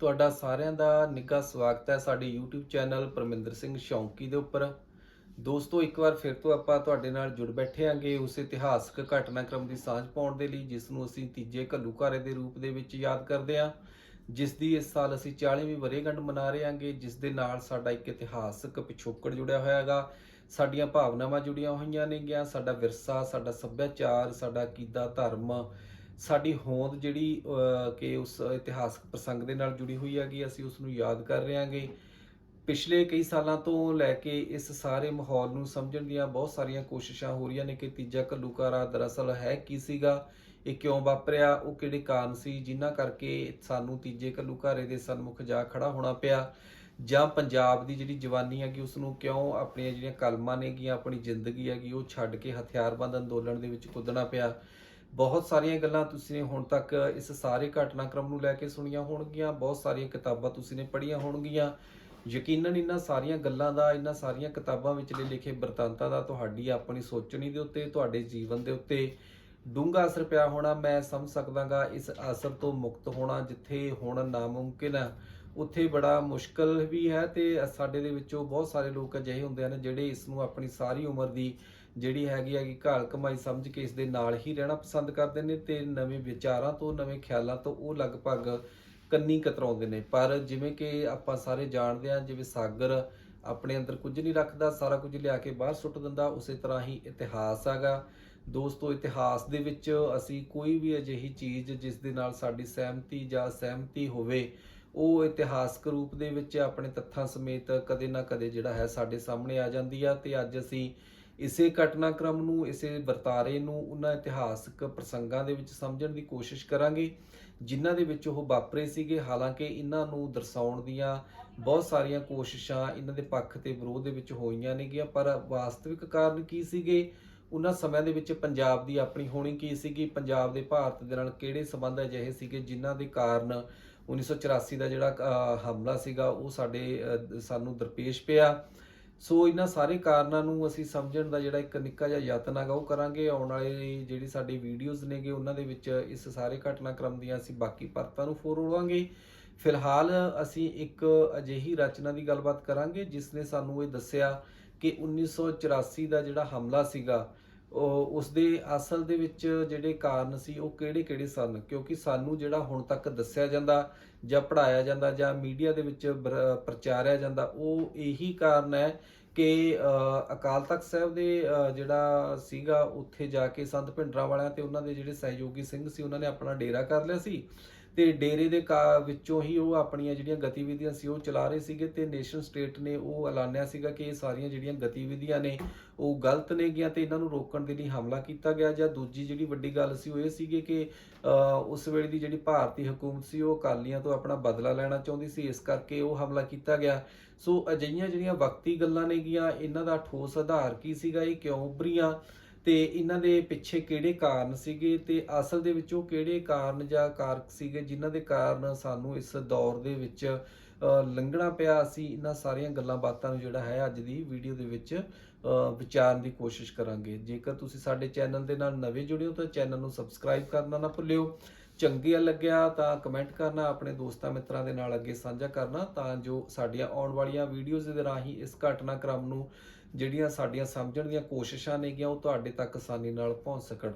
ਤੁਹਾਡਾ ਸਾਰਿਆਂ ਦਾ ਨਿੱਘਾ ਸਵਾਗਤ ਹੈ ਸਾਡੇ YouTube ਚੈਨਲ ਪਰਮਿੰਦਰ ਸਿੰਘ ਸ਼ੌਂਕੀ ਦੇ ਉੱਪਰ। ਦੋਸਤੋ, ਇੱਕ ਵਾਰ ਫਿਰ ਤੋਂ ਆਪਾਂ ਤੁਹਾਡੇ ਨਾਲ ਜੁੜ ਬੈਠੇ ਆਂਗੇ ਉਸ ਇਤਿਹਾਸਕ ਘਟਨਾਕ੍ਰਮ ਦੀ ਸਾਂਝ ਪਾਉਣ ਦੇ ਲਈ, ਜਿਸ ਨੂੰ ਅਸੀਂ ਤੀਜੇ ਘੱਲੂਘਾਰੇ ਦੇ ਰੂਪ ਦੇ ਵਿੱਚ ਯਾਦ ਕਰਦੇ ਹਾਂ। ਜਿਸ ਦੀ ਇਸ ਸਾਲ ਅਸੀਂ 40ਵੀਂ ਵਰ੍ਹੇਗੰਢ ਮਨਾ ਰਹੇ ਹਾਂਗੇ, ਜਿਸ ਦੇ ਨਾਲ ਸਾਡਾ ਇੱਕ ਇਤਿਹਾਸਕ ਪਿਛੋਕੜ ਜੁੜਿਆ ਹੋਇਆ ਹੈਗਾ। ਸਾਡੀਆਂ ਭਾਵਨਾਵਾਂ ਜੁੜੀਆਂ ਹੋਈਆਂ ਨੇਗੀਆਂ, ਸਾਡਾ ਵਿਰਸਾ, ਸਾਡਾ ਸੱਭਿਆਚਾਰ, ਸਾਡਾ ਕੀਦਾ ਧਰਮ ਸਾਡੀ ਹੋਂਦ ਜਿਹੜੀ ਕਿ ਉਸ ਇਤਿਹਾਸਕ ਪ੍ਰਸੰਗ ਦੇ ਨਾਲ ਜੁੜੀ ਹੋਈ ਹੈਗੀ, ਅਸੀਂ ਉਸ ਨੂੰ ਯਾਦ ਕਰ ਰਹੇ ਹਾਂਗੇ ਪਿਛਲੇ ਕਈ ਸਾਲਾਂ ਤੋਂ ਲੈ ਕੇ ਇਸ ਸਾਰੇ ਮਾਹੌਲ ਨੂੰ ਸਮਝਣ ਦੀਆਂ ਬਹੁਤ ਸਾਰੀਆਂ ਕੋਸ਼ਿਸ਼ਾਂ ਹੋ ਰਹੀਆਂ ਨੇ ਕਿ ਤੀਜਾ ਘੱਲੂਘਾਰਾ ਦਰਅਸਲ ਹੈ ਕੀ ਸੀਗਾ, ਇਹ ਕਿਉਂ ਵਾਪਰਿਆ, ਉਹ ਕਿਹੜੇ ਕਾਰਨ ਸੀ, ਜਿਨ੍ਹਾਂ ਕਰਕੇ ਸਾਨੂੰ ਤੀਜੇ ਘੱਲੂਘਾਰੇ ਦੇ ਸਨਮੁਖ ਜਾ ਖੜਾ ਹੋਣਾ ਪਿਆ, ਜਾਂ ਪੰਜਾਬ ਦੀ ਜਿਹੜੀ ਜਵਾਨੀ ਹੈਗੀ, ਉਸ ਨੂੰ ਕਿਉਂ ਆਪਣੀਆਂ ਜਿਹੜੀਆਂ ਕਲਮਾਂ ਨੇਗੀਆਂ, ਆਪਣੀ ਜ਼ਿੰਦਗੀ ਹੈਗੀ, ਉਹ ਛੱਡ ਕੇ ਹਥਿਆਰਬੰਦ ਅੰਦੋਲਨ ਦੇ ਵਿੱਚ ਕੁੱਦਣਾ ਪਿਆ। ਬਹੁਤ ਸਾਰੀਆਂ ਗੱਲਾਂ ਤੁਸੀਂ ਨੇ ਹੁਣ ਤੱਕ ਇਸ ਸਾਰੇ ਘਟਨਾਕ੍ਰਮ ਨੂੰ ਲੈ ਕੇ ਸੁਣੀਆਂ ਹੋਣਗੀਆਂ, ਬਹੁਤ ਸਾਰੀਆਂ ਕਿਤਾਬਾਂ ਤੁਸੀਂ ਨੇ ਪੜ੍ਹੀਆਂ ਹੋਣਗੀਆਂ। ਯਕੀਨਨ ਇਹਨਾਂ ਸਾਰੀਆਂ ਗੱਲਾਂ ਦਾ, ਇਹਨਾਂ ਸਾਰੀਆਂ ਕਿਤਾਬਾਂ ਵਿਚਲੇ ਲਿਖੇ ਵਰਤਾਂਤਾਂ ਦਾ ਤੁਹਾਡੀ ਆਪਣੀ ਸੋਚਣੀ ਦੇ ਉੱਤੇ, ਤੁਹਾਡੇ ਜੀਵਨ ਦੇ ਉੱਤੇ ਡੂੰਘਾ ਅਸਰ ਪਿਆ ਹੋਣਾ। ਮੈਂ ਸਮਝ ਸਕਦਾਗਾ ਇਸ ਅਸਰ ਤੋਂ ਮੁਕਤ ਹੋਣਾ ਜਿੱਥੇ ਹੁਣ ਨਾਮੁਮਕਿਨ ਹੈ ਉੱਥੇ ਬੜਾ ਮੁਸ਼ਕਲ ਵੀ ਹੈ ਤੇ ਸਾਡੇ ਦੇ ਵਿੱਚੋਂ ਬਹੁਤ ਸਾਰੇ ਲੋਕ ਅਜਿਹੇ ਹੁੰਦੇ ਹਨ ਜਿਹੜੇ ਇਸ ਨੂੰ ਆਪਣੀ ਸਾਰੀ ਉਮਰ ਦੀ ਜਿਹੜੀ ਹੈਗੀ ਹੈਗੀ ਘਾਲ ਕਮਾਈ ਸਮਝ ਕੇ ਇਸ ਦੇ ਨਾਲ ਹੀ ਰਹਿਣਾ ਪਸੰਦ ਕਰਦੇ ਨੇ ਤੇ ਨਵੇਂ ਵਿਚਾਰਾਂ ਤੋਂ, ਨਵੇਂ ਖਿਆਲਾਂ ਤੋਂ ਉਹ ਲਗਭਗ ਕੰਨੀ ਕਤਰਾਉਂਦੇ ਨੇ। ਪਰ ਜਿਵੇਂ ਕਿ ਆਪਾਂ ਸਾਰੇ ਜਾਣਦੇ ਹਾਂ, ਜਿਵੇਂ ਸਾਗਰ ਆਪਣੇ ਅੰਦਰ ਕੁਝ ਨਹੀਂ ਰੱਖਦਾ, ਸਾਰਾ ਕੁਝ ਲਿਆ ਕੇ ਬਾਹਰ ਸੁੱਟ ਦਿੰਦਾ, ਉਸੇ ਤਰ੍ਹਾਂ ਹੀ ਇਤਿਹਾਸ ਹੈਗਾ। ਦੋਸਤੋ, ਇਤਿਹਾਸ ਦੇ ਵਿੱਚ ਅਸੀਂ ਕੋਈ ਵੀ ਅਜਿਹੀ ਚੀਜ਼ ਜਿਸ ਦੇ ਨਾਲ ਸਾਡੀ ਸਹਿਮਤੀ ਜਾਂ ਸਹਿਮਤੀ ਹੋਵੇ, ਉਹ ਇਤਿਹਾਸਕ ਰੂਪ ਦੇ ਵਿੱਚ ਆਪਣੇ ਤੱਥਾਂ ਸਮੇਤ ਕਦੇ ਨਾ ਕਦੇ ਜਿਹੜਾ ਹੈ ਸਾਡੇ ਸਾਹਮਣੇ ਆ ਜਾਂਦੀ ਆ ਤੇ ਅੱਜ ਅਸੀਂ ਇਸੇ ਘਟਨਾਕ੍ਰਮ ਨੂੰ, ਇਸੇ ਵਰਤਾਰੇ ਨੂੰ, ਉਹਨਾਂ ਇਤਿਹਾਸਕ ਪ੍ਰਸੰਗਾਂ ਦੇ ਵਿੱਚ ਸਮਝਣ ਦੀ ਕੋਸ਼ਿਸ਼ ਕਰਾਂਗੇ, ਜਿਨ੍ਹਾਂ ਦੇ ਵਿੱਚ ਉਹ ਵਾਪਰੇ ਸੀਗੇ। ਹਾਲਾਂਕਿ ਇਹਨਾਂ ਨੂੰ ਦਰਸਾਉਣ ਦੀਆਂ ਬਹੁਤ ਸਾਰੀਆਂ ਕੋਸ਼ਿਸ਼ਾਂ ਇਹਨਾਂ ਦੇ ਪੱਖ ਤੇ ਵਿਰੋਧ ਦੇ ਵਿੱਚ ਹੋਈਆਂ ਨੇਗੀਆਂ, ਪਰ ਵਾਸਤਵਿਕ ਕਾਰਨ ਕੀ ਸੀਗੇ? ਉਹਨਾਂ ਸਮਿਆਂ ਦੇ ਵਿੱਚ ਪੰਜਾਬ ਦੀ ਆਪਣੀ ਹੋਣੀ ਕੀ ਸੀਗੀ? ਪੰਜਾਬ ਦੇ ਭਾਰਤ ਦੇ ਨਾਲ ਕਿਹੜੇ ਸਬੰਧ ਅਜਿਹੇ ਸੀਗੇ ਜਿਨ੍ਹਾਂ ਦੇ ਕਾਰਨ 1984 ਦਾ ਜਿਹੜਾ ਹਮਲਾ ਸੀਗਾ, ਉਹ ਸਾਡੇ ਸਾਨੂੰ ਦਰਪੇਸ਼ ਪਿਆ? ਸੋ ਇਹਨਾਂ ਸਾਰੇ ਕਾਰਨਾਂ ਨੂੰ ਅਸੀਂ ਸਮਝਣ ਦਾ ਜਿਹੜਾ ਇੱਕ ਨਿੱਕਾ ਜਿਹਾ ਯਤਨ ਹੈਗਾ, ਉਹ ਕਰਾਂਗੇ। ਆਉਣ ਵਾਲੇ ਜਿਹੜੀ ਸਾਡੀ ਵੀਡੀਓਜ਼ ਨੇਗੇ, ਉਹਨਾਂ ਦੇ ਵਿੱਚ ਇਸ ਸਾਰੇ ਘਟਨਾਕ੍ਰਮ ਦੀਆਂ ਅਸੀਂ ਬਾਕੀ ਪਰਤਾਂ ਨੂੰ ਫੋਰਵਾਵਾਂਗੇ ਫਿਲਹਾਲ ਅਸੀਂ ਇੱਕ ਅਜਿਹੀ ਰਚਨਾ ਦੀ ਗੱਲਬਾਤ ਕਰਾਂਗੇ, ਜਿਸ ਨੇ ਸਾਨੂੰ ਇਹ ਦੱਸਿਆ ਕਿ 1984 ਦਾ ਜਿਹੜਾ ਹਮਲਾ ਸੀਗਾ ਉਸ ਦੇ ਅਸਲ ਦੇ ਵਿੱਚ ਜਿਹੜੇ ਕਾਰਨ ਸੀ, ਉਹ ਕਿਹੜੇ-ਕਿਹੜੇ ਸਨ? ਕਿਉਂਕਿ ਸਾਨੂੰ ਜਿਹੜਾ ਹੁਣ ਤੱਕ ਦੱਸਿਆ ਜਾਂਦਾ ਜਾਂ ਪੜਾਇਆ ਜਾਂਦਾ ਜਾਂ ਮੀਡੀਆ ਦੇ ਵਿੱਚ ਪ੍ਰਚਾਰਿਆ ਜਾਂਦਾ, ਉਹ ਇਹੀ ਕਾਰਨ ਹੈ ਕਿ ਅਕਾਲ ਤਖਤ ਸਾਹਿਬ ਦੇ ਜਿਹੜਾ ਸੀਗਾ, ਉੱਥੇ ਜਾ ਕੇ ਸੰਤ ਭਿੰਡਰਾਂ ਵਾਲਿਆਂ ਤੇ ਉਹਨਾਂ ਦੇ ਜਿਹੜੇ ਸਹਿਯੋਗੀ ਸਿੰਘ ਸੀ, ਉਹਨਾਂ ਨੇ ਆਪਣਾ ਡੇਰਾ ਕਰ ਲਿਆ ਸੀ। ਤੇ ਡੇਰੇ ਦੇ ਕਾ ਵਿੱਚੋਂ ਹੀ ਉਹ ਆਪਣੀਆਂ ਜਿਹੜੀਆਂ ਗਤੀਵਿਧੀਆਂ ਸੀ, ਉਹ ਚਲਾ ਰਹੇ ਸੀਗੇ ਤੇ ਨੇਸ਼ਨ ਸਟੇਟ ਨੇ ਉਹ ਐਲਾਨਿਆ ਸੀਗਾ ਕਿ ਇਹ ਸਾਰੀਆਂ ਜਿਹੜੀਆਂ ਗਤੀਵਿਧੀਆਂ ਨੇ, ਉਹ ਗਲਤ ਨੇਗੀਆਂ ਤੇ ਇਹਨਾਂ ਨੂੰ ਰੋਕਣ ਦੇ ਲਈ ਹਮਲਾ ਕੀਤਾ ਗਿਆ ਜਾਂ ਦੂਜੀ ਜਿਹੜੀ ਵੱਡੀ ਗੱਲ ਸੀ ਉਹ ਇਹ ਸੀਗੀ ਕਿ ਉਸ ਵੇਲੇ ਦੀ ਜਿਹੜੀ ਭਾਰਤੀ ਹਕੂਮਤ ਸੀ, ਉਹ ਅਕਾਲੀਆਂ ਤੋਂ ਆਪਣਾ ਬਦਲਾ ਲੈਣਾ ਚਾਹੁੰਦੀ ਸੀ, ਇਸ ਕਰਕੇ ਉਹ ਹਮਲਾ ਕੀਤਾ ਗਿਆ। ਸੋ ਅਜਿਹੀਆਂ ਜਿਹੜੀਆਂ ਵਕਤੀ ਗੱਲਾਂ ਨੇਗੀਆਂ ਇਹਨਾਂ ਦਾ ਠੋਸ ਆਧਾਰ ਕੀ ਸੀਗਾ, ਇਹ ਕਿਉਂ ਉਭਰੀਆਂ? ਤੇ ਇਹਨਾਂ ਦੇ ਪਿੱਛੇ ਕਿਹੜੇ ਕਾਰਨ ਸੀਗੇ ਤੇ ਅਸਲ ਦੇ ਵਿੱਚ ਉਹ ਕਿਹੜੇ ਕਾਰਨ ਜਾਂ ਕਾਰਕ ਸੀਗੇ ਜਿਨ੍ਹਾਂ ਦੇ ਕਾਰਨ ਸਾਨੂੰ ਇਸ ਦੌਰ ਦੇ ਵਿੱਚ ਲੰਘਣਾ ਪਿਆ? ਅਸੀਂ ਇਹਨਾਂ ਸਾਰੀਆਂ ਗੱਲਾਂ ਬਾਤਾਂ ਨੂੰ ਜਿਹੜਾ ਹੈ ਅੱਜ ਦੀ ਵੀਡੀਓ ਦੇ ਵਿੱਚ ਵਿਚਾਰਨ ਦੀ ਕੋਸ਼ਿਸ਼ ਕਰਾਂਗੇ। ਜੇਕਰ ਤੁਸੀਂ ਸਾਡੇ ਚੈਨਲ ਦੇ ਨਾਲ ਨਵੇਂ ਜੁੜੇ ਹੋ ਤਾਂ ਚੈਨਲ ਨੂੰ ਸਬਸਕ੍ਰਾਈਬ ਕਰਨਾ ਨਾ ਭੁੱਲਿਓ। ਚੰਗੀਆ ਲੱਗਿਆ ਤਾਂ ਕਮੈਂਟ ਕਰਨਾ, ਆਪਣੇ ਦੋਸਤਾਂ ਮਿੱਤਰਾਂ ਦੇ ਨਾਲ ਅੱਗੇ ਸਾਂਝਾ ਕਰਨਾ ਤਾਂ ਜੋ ਸਾਡੀਆਂ ਆਉਣ ਵਾਲੀਆਂ ਵੀਡੀਓਜ਼ ਦੇ ਰਾਹੀਂ ਇਸ ਘਟਨਾਕ੍ਰਮ ਨੂੰ ਜਿਹੜੀਆਂ ਸਾਡੀਆਂ ਸਮਝਣ ਦੀਆਂ ਕੋਸ਼ਿਸ਼ਾਂ ਨੇਗੀਆਂ ਉਹ ਤੁਹਾਡੇ ਤੱਕ ਆਸਾਨੀ ਨਾਲ ਪਹੁੰਚ ਸਕਣ।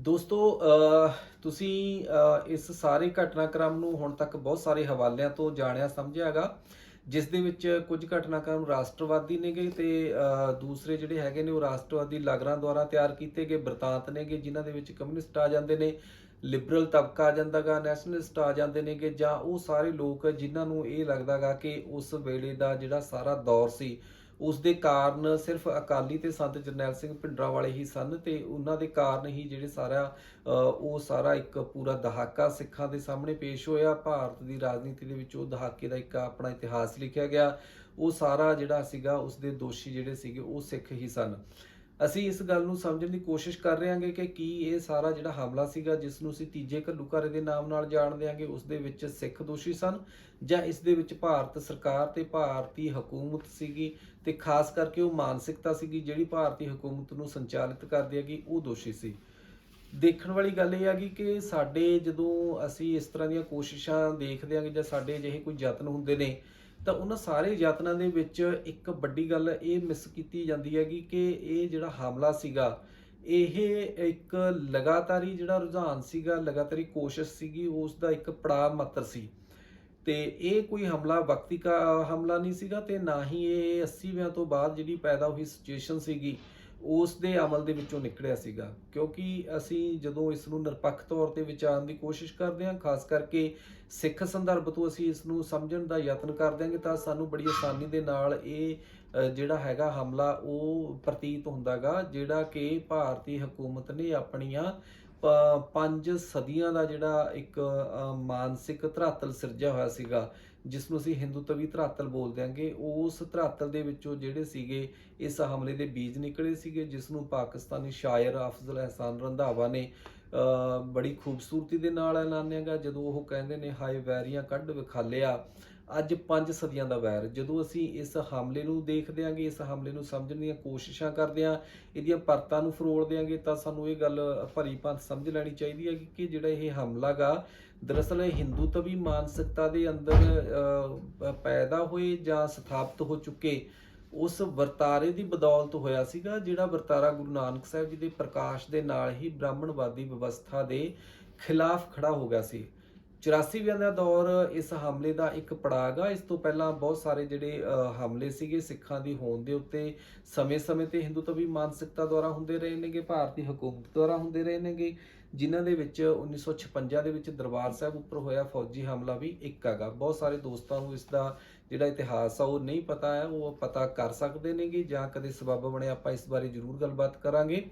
ਦੋਸਤੋ ਅਹ, ਤੁਸੀਂ ਅਹ, ਇਸ ਸਾਰੇ ਘਟਨਾਕ੍ਰਮ ਨੂੰ ਹੁਣ ਤੱਕ ਬਹੁਤ ਸਾਰੇ ਹਵਾਲਿਆਂ ਤੋਂ ਜਾਣਿਆ ਸਮਝਿਆਗਾ ਜਿਸ ਦੇ ਵਿੱਚ ਕੁਝ ਘਟਨਾਕ੍ਰਮ ਰਾਸ਼ਟਰਵਾਦੀ ਨੇਗੇ ਤੇ ਅਹ, ਦੂਸਰੇ ਜਿਹੜੇ ਹੈਗੇ ਨੇ ਉਹ ਰਾਸ਼ਟਰਵਾਦੀ ਲਗਰਾਂ ਦੁਆਰਾ ਤਿਆਰ ਕੀਤੇ ਗਏ ਬ੍ਰਿਤਾਂਤ ਨੇਗੇ ਜਿਨ੍ਹਾਂ ਦੇ ਵਿੱਚ ਕਮਿਊਨਿਸਟ ਆ ਜਾਂਦੇ ਨੇ। ਲਿਬਰਲ ਤਬਕਾ ਆ ਜਾਂਦਾਗਾ ਨੈਸ਼ਨਲਿਸਟ ਆ ਜਾਂਦੇ ਨੇਗੇ, ਜਾਂ ਉਹ ਸਾਰੇ ਲੋਕ ਜਿਨ੍ਹਾਂ ਨੂੰ ਇਹ ਲੱਗਦਾਗਾ ਕਿ ਉਸ ਵੇਲੇ ਦਾ ਜਿਹੜਾ ਸਾਰਾ ਦੌਰ ਸੀ ਉਸ ਦੇ ਕਾਰਨ ਸਿਰਫ ਅਕਾਲੀ ਤੇ ਸੰਤ ਜਰਨੈਲ ਸਿੰਘ ਭਿੰਡਰਾਂ ਵਾਲੇ ਹੀ ਸਨ ਤੇ ਉਹਨਾਂ ਦੇ ਕਾਰਨ ਹੀ ਜਿਹੜੇ ਸਾਰਾ ਉਹ ਸਾਰਾ ਇੱਕ ਪੂਰਾ ਦਹਾਕਾ ਸਿੱਖਾਂ ਦੇ ਸਾਹਮਣੇ ਪੇਸ਼ ਹੋਇਆ। ਭਾਰਤ ਦੀ ਰਾਜਨੀਤੀ ਦੇ ਵਿੱਚ ਉਹ ਦਹਾਕੇ ਦਾ ਇੱਕ ਆਪਣਾ ਇਤਿਹਾਸ ਲਿਖਿਆ ਗਿਆ। ਉਹ ਸਾਰਾ ਜਿਹੜਾ ਸੀਗਾ ਉਸ ਦੇ ਦੋਸ਼ੀ ਜਿਹੜੇ ਸੀਗੇ, ਉਹ ਸਿੱਖ ਹੀ ਸਨ। ਅਸੀਂ ਇਸ ਗੱਲ ਨੂੰ ਸਮਝਣ ਦੀ ਕੋਸ਼ਿਸ਼ ਕਰ ਰਹੇ ਹਾਂਗੇ ਕਿ ਕੀ ਇਹ ਸਾਰਾ ਜਿਹੜਾ ਹਮਲਾ ਸੀਗਾ, ਜਿਸ ਨੂੰ ਅਸੀਂ ਤੀਜੇ ਘੱਲੂਘਾਰੇ ਦੇ ਨਾਮ ਨਾਲ ਜਾਣਦੇ ਹਾਂਗੇ, ਉਸ ਦੇ ਵਿੱਚ ਸਿੱਖ ਦੋਸ਼ੀ ਸਨ ਜਾਂ ਇਸ ਦੇ ਵਿੱਚ ਭਾਰਤ ਸਰਕਾਰ ਤੇ ਭਾਰਤੀ ਹਕੂਮਤ ਸੀਗੀ ਤੇ ਖਾਸ ਕਰਕੇ ਉਹ ਮਾਨਸਿਕਤਾ ਸੀਗੀ, ਜਿਹੜੀ ਭਾਰਤੀ ਹਕੂਮਤ ਨੂੰ ਸੰਚਾਲਿਤ ਕਰਦੀ ਹੈਗੀ, ਉਹ ਦੋਸ਼ੀ ਸੀ। ਦੇਖਣ ਵਾਲੀ ਗੱਲ ਇਹ ਹੈਗੀ ਕਿ ਸਾਡੇ ਜਦੋਂ ਅਸੀਂ ਇਸ ਤਰ੍ਹਾਂ ਦੀਆਂ ਕੋਸ਼ਿਸ਼ਾਂ ਦੇਖਦੇ ਹਾਂ ਜਾਂ ਸਾਡੇ ਅਜਿਹੇ ਕੋਈ ਯਤਨ ਹੁੰਦੇ ਨੇ ਤਾਂ ਉਹਨਾਂ ਸਾਰੇ ਯਤਨਾਂ ਦੇ ਵਿੱਚ ਇੱਕ ਵੱਡੀ ਗੱਲ ਇਹ ਮਿਸ ਕੀਤੀ ਜਾਂਦੀ ਹੈਗੀ ਕਿ ਇਹ ਜਿਹੜਾ ਹਮਲਾ ਸੀਗਾ, ਇਹ ਇੱਕ ਲਗਾਤਾਰੀ ਜਿਹੜਾ ਰੁਝਾਨ ਸੀਗਾ, ਲਗਾਤਾਰੀ ਕੋਸ਼ਿਸ਼ ਸੀਗੀ, ਉਸ ਦਾ ਇੱਕ ਪੜਾਅ ਮਾਤਰ ਸੀ। ਤੇ ਇਹ ਕੋਈ ਹਮਲਾ ਵਕਤੀ ਕਾ ਹਮਲਾ ਨਹੀਂ ਸੀਗਾ ਤੇ ਨਾ ਹੀ ਇਹ 80ਵਿਆਂ ਤੋਂ ਬਾਅਦ ਜਿਹੜੀ ਪੈਦਾ ਹੋਈ ਸਿਚੁਏਸ਼ਨ ਸੀਗੀ ਉਸ ਦੇ ਅਮਲ ਦੇ ਵਿੱਚੋਂ ਨਿਕਲਿਆ ਸੀਗਾ। ਕਿਉਂਕਿ ਅਸੀਂ ਜਦੋਂ ਇਸ ਨੂੰ ਨਿਰਪੱਖ ਤੌਰ ਤੇ ਵਿਚਾਰਨ ਦੀ ਕੋਸ਼ਿਸ਼ ਕਰਦੇ ਹਾਂ, ਖਾਸ ਕਰਕੇ ਸਿੱਖ ਸੰਦਰਭ ਤੋਂ ਅਸੀਂ ਇਸ ਨੂੰ ਸਮਝਣ ਦਾ ਯਤਨ ਕਰਦੇ ਹਾਂਗੇ, ਤਾਂ ਸਾਨੂੰ ਬੜੀ ਆਸਾਨੀ ਦੇ ਨਾਲ ਇਹ ਜਿਹੜਾ ਹੈਗਾ ਹਮਲਾ ਉਹ ਪ੍ਰਤੀਤ ਹੁੰਦਾਗਾ, ਜਿਹੜਾ ਕਿ ਭਾਰਤੀ ਹਕੂਮਤ ਨੇ ਆਪਣੀਆਂ ਪੰਜ ਸਦੀਆਂ ਦਾ ਜਿਹੜਾ ਇੱਕ ਮਾਨਸਿਕ ਧਰਾਤਲ ਸਿਰਜਿਆ ਹੋਇਆ ਸੀਗਾ। ਜਿਸ ਨੂੰ ਅਸੀਂ ਹਿੰਦੂਤਵੀ ਧਰਾਤਲ ਬੋਲਦੇ ਆਂਗੇ ਉਸ ਧਰਾਤਲ ਦੇ ਵਿੱਚੋਂ ਜਿਹੜੇ ਸੀਗੇ, ਇਸ ਹਮਲੇ ਦੇ ਬੀਜ ਨਿਕਲੇ ਸੀਗੇ, ਜਿਸ ਨੂੰ ਪਾਕਿਸਤਾਨੀ ਸ਼ਾਇਰ ਅਫਜ਼ਲ ਅਹਿਸਾਨ ਰੰਧਾਵਾ ਨੇ ਬੜੀ ਖੂਬਸੂਰਤੀ ਦੇ ਨਾਲ ਐਲਾਨਿਆਗਾ ਜਦੋਂ ਉਹ ਕਹਿੰਦੇ ਨੇ, ਹਾਏ ਵੈਰੀਆਂ ਕੱਢ ਵਿਖਾਲਿਆ। ਅੱਜ ਪੰਜ ਸਦੀਆਂ ਦਾ ਵੈਰ। ਜਦੋਂ ਅਸੀਂ ਇਸ ਹਮਲੇ ਨੂੰ ਦੇਖਦੇ ਆਂਗੇ, ਇਸ ਹਮਲੇ ਨੂੰ ਸਮਝਣ ਦੀਆਂ ਕੋਸ਼ਿਸ਼ਾਂ ਕਰਦੇ ਆਂ, ਇਹਦੀਆਂ ਪਰਤਾਂ ਨੂੰ ਫਰੋੜ ਆਂਗੇ, ਤਾਂ ਸਾਨੂੰ ਇਹ ਗੱਲ ਭਰੀ ਭਾਂਤ ਸਮਝ ਲੈਣੀ ਚਾਹੀਦੀ ਹੈ ਕਿ ਜਿਹੜਾ ਇਹ ਹਮਲਾ ਗਾ, ਦਰਅਸਲ ਇਹ ਹਿੰਦੂਤਵੀ ਮਾਨਸਿਕਤਾ ਦੇ ਅੰਦਰ ਪੈਦਾ ਹੋਏ ਜਾਂ ਸਥਾਪਿਤ ਹੋ ਚੁੱਕੇ, ਉਸ ਵਰਤਾਰੇ ਦੀ ਬਦੌਲਤ ਹੋਇਆ ਸੀਗਾ, ਜਿਹੜਾ ਵਰਤਾਰਾ ਗੁਰੂ ਨਾਨਕ ਸਾਹਿਬ ਜੀ ਦੇ ਪ੍ਰਕਾਸ਼ ਦੇ ਨਾਲ ਹੀ ਬ੍ਰਾਹਮਣਵਾਦੀ ਵਿਵਸਥਾ ਦੇ ਖਿਲਾਫ ਖੜਾ ਹੋ ਗਿਆ ਸੀ। 84ਵਿਆਂ ਦਾ ਦੌਰ ਇਸ ਹਮਲੇ ਦਾ ਇੱਕ ਪੜਾਗਾ ਇਸ ਤੋਂ ਪਹਿਲਾਂ ਬਹੁਤ ਸਾਰੇ ਜਿਹੜੇ ਹਮਲੇ ਸੀਗੇ ਸਿੱਖਾਂ ਦੀ ਹੋਣ ਦੇ ਉੱਤੇ ਸਮੇਂ-ਸਮੇਂ ਤੇ ਹਿੰਦੂਤਵੀ ਮਾਨਸਿਕਤਾ ਦੁਆਰਾ ਹੁੰਦੇ ਰਹੇ ਨੇਗੇ, ਭਾਰਤੀ ਹਕੂਮਤ ਦੁਆਰਾ ਹੁੰਦੇ ਰਹੇ ਨੇਗੇ, ਜਿਨ੍ਹਾਂ ਦੇ ਵਿੱਚ 1956 ਦੇ ਵਿੱਚ ਦਰਬਾਰ ਸਾਹਿਬ ਉੱਪਰ ਹੋਇਆ ਫੌਜੀ ਹਮਲਾ ਵੀ ਇੱਕ ਹੈਗਾ। ਬਹੁਤ ਸਾਰੇ ਦੋਸਤਾਂ ਨੂੰ ਇਸ ਦਾ ਜਿਹੜਾ ਇਤਿਹਾਸ ਆ ਉਹ ਨਹੀਂ ਪਤਾ ਹੈ, ਉਹ ਪਤਾ ਕਰ ਸਕਦੇ ਨੇਗੇ ਜਾਂ ਕਦੇ ਸਬੱਬ ਬਣੇ ਆਪਾਂ ਇਸ ਬਾਰੇ ਜ਼ਰੂਰ ਗੱਲਬਾਤ ਕਰਾਂਗੇ।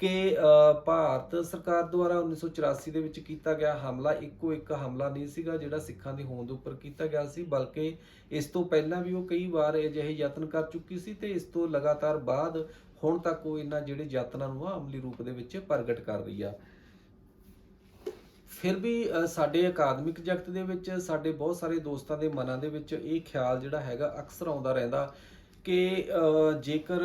ਕਿ ਅ, ਭਾਰਤ ਸਰਕਾਰ ਦੁਆਰਾ 1984 ਦੇ ਵਿੱਚ ਕੀਤਾ ਗਿਆ ਹਮਲਾ ਇੱਕੋ ਇੱਕ ਹਮਲਾ ਨਹੀਂ ਸੀਗਾ ਜਿਹੜਾ ਸਿੱਖਾਂ ਦੀ ਹੋਂਦ ਉੱਪਰ ਕੀਤਾ ਗਿਆ ਸੀ ਬਲਕਿ ਇਸ ਤੋਂ ਪਹਿਲਾਂ ਵੀ ਉਹ ਕਈ ਵਾਰ ਅਜਿਹੇ ਯਤਨ ਕਰ ਚੁੱਕੀ ਸੀ ਤੇ ਇਸ ਤੋਂ ਲਗਾਤਾਰ ਬਾਅਦ ਹੁਣ ਤੱਕ ਉਹ ਇਹਨਾਂ ਜਿਹੜੇ ਯਤਨਾਂ ਨੂੰ ਆ ਅਮਲੀ ਰੂਪ ਦੇ ਵਿੱਚ ਪ੍ਰਗਟ ਕਰ ਰਹੀ ਆ। ਫਿਰ ਵੀ ਅ, ਸਾਡੇ ਅਕਾਦਮਿਕ ਜਗਤ ਦੇ ਵਿੱਚ ਸਾਡੇ ਬਹੁਤ ਸਾਰੇ ਦੋਸਤਾਂ ਦੇ ਮਨਾਂ ਦੇ ਵਿੱਚ ਇਹ ਖਿਆਲ ਜਿਹੜਾ ਹੈਗਾ ਅਕਸਰ ਆਉਂਦਾ ਰਹਿੰਦਾ ਕਿ ਜੇਕਰ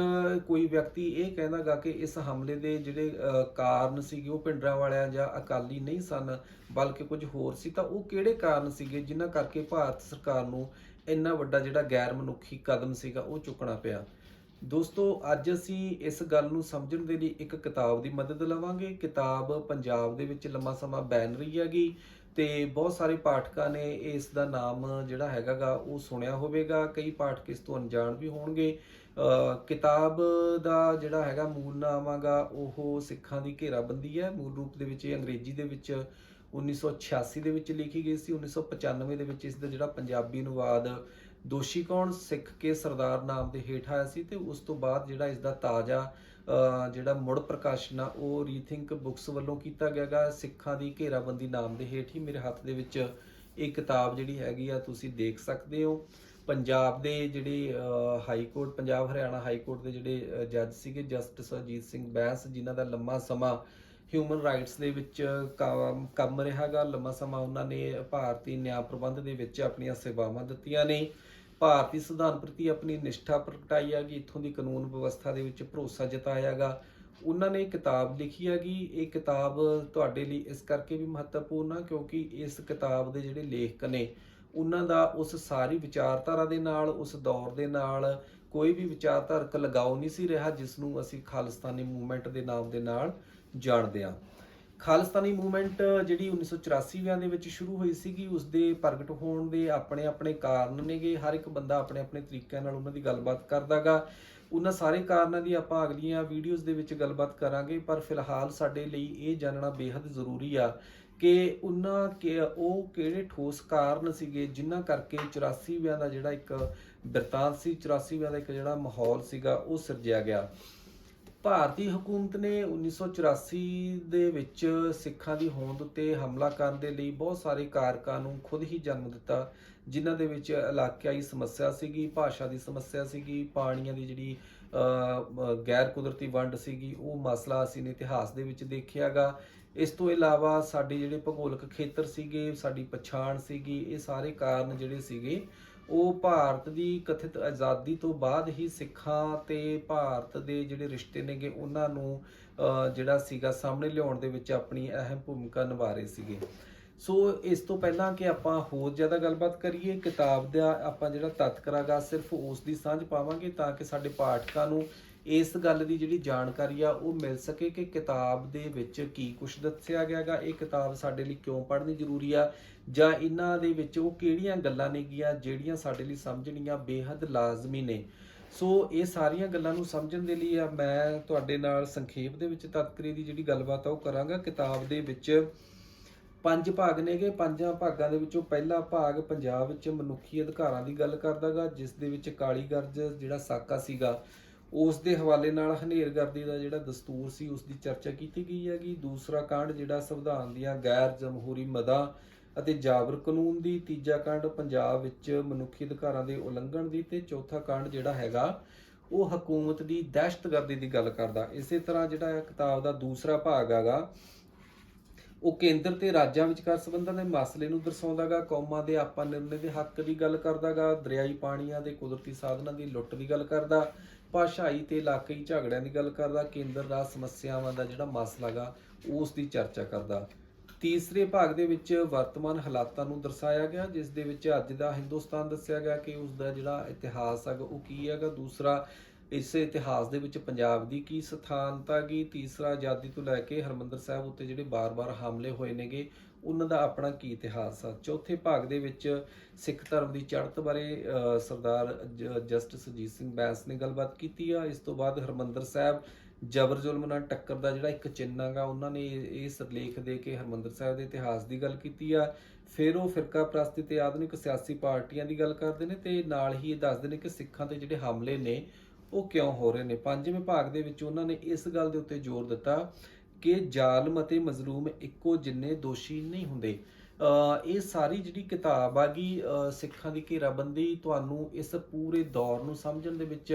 ਕੋਈ ਵਿਅਕਤੀ ਇਹ ਕਹਿੰਦਾਗਾ ਕਿ ਇਸ ਹਮਲੇ ਦੇ ਜਿਹੜੇ ਕਾਰਨ ਸੀਗੇ ਉਹ ਪਿੰਡਰਾਂ ਵਾਲਿਆਂ ਜਾਂ ਅਕਾਲੀ ਨਹੀਂ ਸਨ, ਬਲਕਿ ਕੁਝ ਹੋਰ ਸੀ, ਤਾਂ ਉਹ ਕਿਹੜੇ ਕਾਰਨ ਸੀਗੇ ਜਿਨ੍ਹਾਂ ਕਰਕੇ ਭਾਰਤ ਸਰਕਾਰ ਨੂੰ ਇੰਨਾ ਵੱਡਾ ਜਿਹੜਾ ਗੈਰ ਮਨੁੱਖੀ ਕਦਮ ਸੀਗਾ ਉਹ ਚੁੱਕਣਾ ਪਿਆ? ਦੋਸਤੋ, ਅੱਜ ਅਸੀਂ ਇਸ ਗੱਲ ਨੂੰ ਸਮਝਣ ਦੇ ਲਈ ਇੱਕ ਕਿਤਾਬ ਦੀ ਮਦਦ ਲਵਾਂਗੇ। ਕਿਤਾਬ ਪੰਜਾਬ ਦੇ ਵਿੱਚ ਲੰਮਾ ਸਮਾਂ ਬੈਨ ਰਹੀ ਹੈਗੀ। ਤੇ ਬਹੁਤ ਸਾਰੇ ਪਾਠਕਾਂ ਨੇ ਇਸ ਦਾ ਨਾਮ ਜਿਹੜਾ ਹੈਗਾਗਾ ਉਹ ਸੁਣਿਆ ਹੋਵੇਗਾ। ਕਈ ਪਾਠਕ ਇਸ ਤੋਂ ਅਣਜਾਣ ਵੀ ਹੋਣਗੇ। ਕਿਤਾਬ ਦਾ ਜਿਹੜਾ ਹੈਗਾ ਮੂਲ ਨਾਮ ਹੈਗਾ ਉਹ ਸਿੱਖਾਂ ਦੀ ਘੇਰਾਬੰਦੀ ਹੈ। ਮੂਲ ਰੂਪ ਦੇ ਵਿੱਚ ਇਹ ਅੰਗਰੇਜ਼ੀ ਦੇ ਵਿੱਚ 1986 ਦੇ ਵਿੱਚ ਲਿਖੀ ਗਈ ਸੀ। 1995 ਦੇ ਵਿੱਚ ਇਸ ਦਾ ਜਿਹੜਾ ਪੰਜਾਬੀ ਅਨੁਵਾਦ ਦੋਸ਼ੀ ਕੌਣ? ਸਿੱਖ ਕੇ ਸਰਦਾਰ ਨਾਮ ਦੇ ਹੇਠ ਆਇਆ ਸੀ ਤੇ ਉਸ ਤੋਂ ਬਾਅਦ ਜਿਹੜਾ ਇਸ ਦਾ ਤਾਜ਼ਾ ਜਿਹੜਾ ਮੁੜ ਪ੍ਰਕਾਸ਼ਨ ਆ, ਉਹ ਰੀਥਿੰਕ ਬੁੱਕਸ ਵੱਲੋਂ ਕੀਤਾ ਗਿਆ ਗਾ ਸਿੱਖਾਂ ਦੀ ਘੇਰਾਬੰਦੀ ਨਾਮ ਦੇ ਹੇਠ ਹੀ ਮੇਰੇ ਹੱਥ ਦੇ ਵਿੱਚ ਇਹ ਕਿਤਾਬ ਜਿਹੜੀ ਹੈਗੀ ਆ, ਤੁਸੀਂ ਦੇਖ ਸਕਦੇ ਹੋ। ਪੰਜਾਬ ਦੇ ਜਿਹੜੇ high court Punjab Haryana high court ਦੇ ਜਿਹੜੇ ਜੱਜ ਸੀਗੇ ਜਸਟਿਸ ਅਜੀਤ ਸਿੰਘ ਬੈਂਸ, ਜਿਨ੍ਹਾਂ ਦਾ ਲੰਮਾ ਸਮਾਂ ਹਿਊਮਨ ਰਾਈਟਸ ਦੇ ਵਿੱਚ ਕੰਮ ਕੰਮ ਰਿਹਾਗਾ ਲੰਮਾ ਸਮਾਂ ਉਹਨਾਂ ਨੇ ਭਾਰਤੀ ਨਿਆਂ ਪ੍ਰਬੰਧ ਦੇ ਵਿੱਚ ਆਪਣੀਆਂ ਸੇਵਾਵਾਂ ਦਿੱਤੀਆਂ ਨੇ। ਭਾਰਤੀ ਸੰਵਿਧਾਨ ਪ੍ਰਤੀ ਆਪਣੀ ਨਿਸ਼ਠਾ ਪ੍ਰਗਟਾਈ ਹੈਗੀ ਇੱਥੋਂ ਦੀ ਕਾਨੂੰਨ ਵਿਵਸਥਾ ਦੇ ਵਿੱਚ ਭਰੋਸਾ ਜਤਾਇਆਗਾ ਉਹਨਾਂ ਨੇ ਕਿਤਾਬ ਲਿਖੀ ਹੈਗੀ ਇਹ ਕਿਤਾਬ ਤੁਹਾਡੇ ਲਈ ਇਸ ਕਰਕੇ ਵੀ ਮਹੱਤਵਪੂਰਨ ਆ ਕਿਉਂਕਿ ਇਸ ਕਿਤਾਬ ਦੇ ਜਿਹੜੇ ਲੇਖਕ ਨੇ, ਉਹਨਾਂ ਦਾ ਉਸ ਸਾਰੀ ਵਿਚਾਰਧਾਰਾ ਦੇ ਨਾਲ, ਉਸ ਦੌਰ ਦੇ ਨਾਲ ਕੋਈ ਵੀ ਵਿਚਾਰਧਾਰਕ ਲਗਾਓ ਨਹੀਂ ਸੀ ਰਿਹਾ, ਜਿਸ ਨੂੰ ਅਸੀਂ ਖਾਲਿਸਤਾਨੀ ਮੂਵਮੈਂਟ ਦੇ ਨਾਮ ਦੇ ਨਾਲ ਜਾਣਦੇ ਹਾਂ ਖਾਲਿਸਤਾਨੀ ਮੂਵਮੈਂਟ ਜਿਹੜੀ 1984ਵਿਆਂ ਦੇ ਵਿੱਚ ਸ਼ੁਰੂ ਹੋਈ ਸੀਗੀ ਉਸ ਦੇ ਪ੍ਰਗਟ ਹੋਣ ਦੇ ਆਪਣੇ ਆਪਣੇ ਕਾਰਨ ਨੇਗੇ। ਹਰ ਇੱਕ ਬੰਦਾ ਆਪਣੇ ਆਪਣੇ ਤਰੀਕਿਆਂ ਨਾਲ ਉਹਨਾਂ ਦੀ ਗੱਲਬਾਤ ਕਰਦਾਗਾ। ਉਹਨਾਂ ਸਾਰੇ ਕਾਰਨਾਂ ਦੀ ਆਪਾਂ ਅਗਲੀਆਂ ਵੀਡੀਓਜ਼ ਦੇ ਵਿੱਚ ਗੱਲਬਾਤ ਕਰਾਂਗੇ, ਪਰ ਫਿਲਹਾਲ ਸਾਡੇ ਲਈ ਇਹ ਜਾਣਨਾ ਬੇहद ਜ਼ਰੂਰੀ ਆ ਕਿ ਉਹਨਾਂ ਕਿ ਉਹ ਕਿਹੜੇ ਠੋਸ ਕਾਰਨ ਸੀਗੇ, ਜਿਨ੍ਹਾਂ ਕਰਕੇ 84ਵਿਆਂ ਦਾ ਜਿਹੜਾ ਇੱਕ ਬਿਰਤਾਂਤ ਸੀ 84ਵਿਆਂ ਦਾ ਇੱਕ ਜਿਹੜਾ ਮਾਹੌਲ ਸੀਗਾ, ਉਹ ਸਿਰਜਿਆ ਗਿਆ। ਭਾਰਤੀ ਹਕੂਮਤ ਨੇ 1984 ਦੇ ਵਿੱਚ ਸਿੱਖਾਂ ਦੀ ਹੋਂਦ ਉੱਤੇ ਹਮਲਾ ਕਰਨ ਦੇ ਲਈ ਬਹੁਤ ਸਾਰੇ ਕਾਰਕਾਂ ਨੂੰ ਖੁਦ ਹੀ ਜਨਮ ਦਿੱਤਾ, ਜਿਨ੍ਹਾਂ ਦੇ ਵਿੱਚ ਇਲਾਕਾਈ ਸਮੱਸਿਆ ਸੀਗੀ, ਭਾਸ਼ਾ ਦੀ ਸਮੱਸਿਆ ਸੀਗੀ, ਪਾਣੀਆਂ ਦੀ ਜਿਹੜੀ ਗੈਰ ਕੁਦਰਤੀ ਵੰਡ ਸੀਗੀ, ਉਹ ਮਸਲਾ ਅਸੀਂ ਨੇ ਇਤਿਹਾਸ ਦੇ ਵਿੱਚ ਦੇਖਿਆਗਾ ਇਸ ਤੋਂ ਇਲਾਵਾ ਸਾਡੇ ਜਿਹੜੇ ਭੂਗੋਲਿਕ ਖੇਤਰ ਸੀਗੇ, ਸਾਡੀ ਪਛਾਣ ਸੀਗੀ, ਇਹ ਸਾਰੇ ਕਾਰਨ ਜਿਹੜੇ ਸੀਗੇ ਉਹ ਭਾਰਤ ਦੀ ਕਥਿਤ ਆਜ਼ਾਦੀ ਤੋਂ ਬਾਅਦ ਹੀ ਸਿੱਖਾਂ ਤੇ ਭਾਰਤ ਦੇ ਜਿਹੜੇ ਰਿਸ਼ਤੇ ਨੇਗੇ, ਉਹਨਾਂ ਨੂੰ ਜਿਹੜਾ ਸੀਗਾ ਸਾਹਮਣੇ ਲਿਆਉਣ ਦੇ ਵਿੱਚ ਆਪਣੀ ਅਹਿਮ ਭੂਮਿਕਾ ਨਿਭਾ ਰਹੇ ਸੀਗੇ। ਸੋ ਇਸ ਤੋਂ ਪਹਿਲਾਂ ਕਿ ਆਪਾਂ ਹੋਰ ਜ਼ਿਆਦਾ ਗੱਲਬਾਤ ਕਰੀਏ, ਕਿਤਾਬ ਦਾ ਆਪਾਂ ਜਿਹੜਾ ਤਤਕਰਾਗਾ ਸਿਰਫ ਉਸ ਦੀ ਸਾਂਝ ਪਾਵਾਂਗੇ ਤਾਂ ਕਿ ਸਾਡੇ ਪਾਠਕਾਂ ਨੂੰ ਇਸ ਗੱਲ ਦੀ ਜਿਹੜੀ ਜਾਣਕਾਰੀ ਆ, ਉਹ ਮਿਲ ਸਕੇ ਕਿ ਕਿਤਾਬ ਦੇ ਵਿੱਚ ਕੀ ਕੁਝ ਦੱਸਿਆ ਗਿਆਗਾ ਇਹ ਕਿਤਾਬ ਸਾਡੇ ਲਈ ਕਿਉਂ ਪੜ੍ਹਨੀ ਜ਼ਰੂਰੀ ਆ, ਜਾਂ ਇਹਨਾਂ ਦੇ ਵਿੱਚ ਉਹ ਕਿਹੜੀਆਂ ਗੱਲਾਂ ਨੇਗੀਆਂ ਜਿਹੜੀਆਂ ਸਾਡੇ ਲਈ ਸਮਝਣੀਆਂ ਬੇਹੱਦ ਲਾਜ਼ਮੀ ਨੇ। ਸੋ ਇਹ ਸਾਰੀਆਂ ਗੱਲਾਂ ਨੂੰ ਸਮਝਣ ਦੇ ਲਈ ਆ, ਮੈਂ ਤੁਹਾਡੇ ਨਾਲ ਸੰਖੇਪ ਦੇ ਵਿੱਚ ਤਤਕਰੀ ਦੀ ਜਿਹੜੀ ਗੱਲਬਾਤ ਆ, ਉਹ ਕਰਾਂਗਾ। ਕਿਤਾਬ ਦੇ ਵਿੱਚ ਪੰਜ ਭਾਗ ਨੇਗੇ। ਪੰਜਾਂ ਭਾਗਾਂ ਦੇ ਵਿੱਚੋਂ ਪਹਿਲਾ ਭਾਗ ਪੰਜਾਬ ਵਿੱਚ ਮਨੁੱਖੀ ਅਧਿਕਾਰਾਂ ਦੀ ਗੱਲ ਕਰਦਾਗਾ, ਜਿਸ ਦੇ ਵਿੱਚ ਕਾਲੀਗਰਜ ਜਿਹੜਾ ਸਾਕਾ ਸੀਗਾ। ਉਸ ਦੇ ਹਵਾਲੇ ਨਾਲ ਹਨੇਰਗਰਦੀ ਦਾ ਜਿਹੜਾ ਦਸਤੂਰ ਸੀ, ਉਸ ਦੀ ਚਰਚਾ ਕੀਤੀ ਗਈ ਹੈਗੀ। ਦੂਸਰਾ ਕਾਂਡ ਜਿਹੜਾ ਸੰਵਿਧਾਨ ਦੀਆਂ ਗੈਰ ਜਮਹੂਰੀ ਮਦਾਂ ਅਤੇ ਜਾਬਰ ਕਾਨੂੰਨ ਦੀ, ਤੀਜਾ ਕਾਂਡ ਪੰਜਾਬ ਵਿੱਚ ਮਨੁੱਖੀ ਅਧਿਕਾਰਾਂ ਦੇ ਉਲੰਘਣ ਦੀ ਤੇ ਚੌਥਾ ਕਾਂਡ ਜਿਹੜਾ ਹੈਗਾ, ਉਹ ਹਕੂਮਤ ਦੀ ਦਹਿਸ਼ਤਗਰਦੀ ਦੀ ਗੱਲ ਕਰਦਾ। ਇਸੇ ਤਰ੍ਹਾਂ ਜਿਹੜਾ ਕਿਤਾਬ ਦਾ ਦੂਸਰਾ ਭਾਗ ਹੈਗਾ, ਉਹ ਕੇਂਦਰ ਤੇ ਰਾਜਾਂ ਵਿਚਕਾਰ ਸੰਬੰਧਾਂ ਦੇ ਮਸਲੇ ਨੂੰ ਦਰਸਾਉਂਦਾਗਾ ਕੌਮਾਂ ਦੇ ਆਪਾਂ ਨਿਰਣੇ ਦੇ ਹੱਕ ਦੀ ਗੱਲ ਕਰਦਾਗਾ ਦਰਿਆਈ ਪਾਣੀਆਂ ਦੇ ਕੁਦਰਤੀ ਸਾਧਨਾਂ ਦੀ ਲੁੱਟ ਦੀ ਗੱਲ ਕਰਦਾ ਭਾਸ਼ਾਈ ਤੇ ਇਲਾਕਾਈ ਝਗੜਿਆਂ ਦੀ ਗੱਲ ਕਰਦਾ, ਕੇਂਦਰ ਰਾਜ ਸਮੱਸਿਆਵਾਂ ਦਾ ਜਿਹੜਾ ਮਸਲਾਗਾ ਉਸ ਦੀ ਚਰਚਾ ਕਰਦਾ। ਤੀਸਰੇ ਭਾਗ ਦੇ ਵਿੱਚ ਵਰਤਮਾਨ ਹਾਲਾਤਾਂ ਨੂੰ ਦਰਸਾਇਆ ਗਿਆ, ਜਿਸ ਦੇ ਵਿੱਚ ਅੱਜ ਦਾ ਹਿੰਦੁਸਤਾਨ ਦੱਸਿਆ ਗਿਆ ਕਿ ਉਸ ਦਾ ਜਿਹੜਾ ਇਤਿਹਾਸ ਹੈਗਾ, ਉਹ ਕੀ ਹੈਗਾ? ਦੂਸਰਾ, ਇਸ ਇਤਿਹਾਸ ਦੇ ਵਿੱਚ ਪੰਜਾਬ ਦੀ ਕੀ ਸਥਾਨਤਾ ਗੀ ਤੀਸਰਾ, ਆਜ਼ਾਦੀ ਤੋਂ ਲੈ ਕੇ ਹਰਮੰਦਰ ਸਾਹਿਬ ਉੱਤੇ ਜਿਹੜੇ ਬਾਰ-ਬਾਰ ਹਮਲੇ ਹੋਏ ਨੇਗੇ ਉਹਨਾਂ ਦਾ ਆਪਣਾ ਕੀ ਇਤਿਹਾਸ ਆ? ਚੌਥੇ ਭਾਗ ਦੇ ਵਿੱਚ ਸਿੱਖ ਧਰਮ ਦੀ ਚੜ੍ਹਤ ਬਾਰੇ ਸਰਦਾਰ ਜ- ਜਸਟਿਸ ਅਜੀਤ ਸਿੰਘ ਬੈਂਸ ਨੇ ਗੱਲਬਾਤ ਕੀਤੀ ਆ। ਇਸ ਤੋਂ ਬਾਅਦ ਹਰਮੰਦਰ ਸਾਹਿਬ ਜਬਰ ਜ਼ੁਲਮ ਨਾਲ ਟੱਕਰ ਦਾ ਜਿਹੜਾ ਇੱਕ ਚਿੰਨ੍ਹ ਗਾ ਉਹਨਾਂ ਨੇ ਇਹ- ਇਹ ਸਿਰਲੇਖ ਦੇ ਕੇ ਹਰਮੰਦਰ ਸਾਹਿਬ ਦੇ ਇਤਿਹਾਸ ਦੀ ਗੱਲ ਕੀਤੀ ਆ। ਫਿਰ ਉਹ ਫਿਰਕਾ ਪ੍ਰਸਤੀ ਤੇ ਆਧੁਨਿਕ ਸਿਆਸੀ ਪਾਰਟੀਆਂ ਦੀ ਗੱਲ ਕਰਦੇ ਨੇ ਤੇ ਨਾਲ ਹੀ ਇਹ ਦੱਸਦੇ ਨੇ ਕਿ ਸਿੱਖਾਂ ਤੇ ਜਿਹੜੇ ਹਮਲੇ ਨੇ, ਉਹ ਕਿਉਂ ਹੋ ਰਹੇ ਨੇ? ਪੰਜਵੇਂ ਭਾਗ ਦੇ ਵਿੱਚ ਉਹਨਾਂ ਨੇ ਇਸ ਗੱਲ ਦੇ ਉੱਤੇ ਜ਼ੋਰ ਦਿੱਤਾ ਕਿ ਜ਼ਾਲਮ ਅਤੇ ਮਜ਼ਲੂਮ ਇੱਕੋ ਜਿੰਨੇ ਦੋਸ਼ੀ ਨਹੀਂ ਹੁੰਦੇ। ਇਹ ਸਾਰੀ ਜਿਹੜੀ ਕਿਤਾਬ ਆਗੀ ਅ, ਸਿੱਖਾਂ ਦੀ ਘੇਰਾਬੰਦੀ ਤੁਹਾਨੂੰ ਇਸ ਪੂਰੇ ਦੌਰ ਨੂੰ ਸਮਝਣ ਦੇ ਵਿੱਚ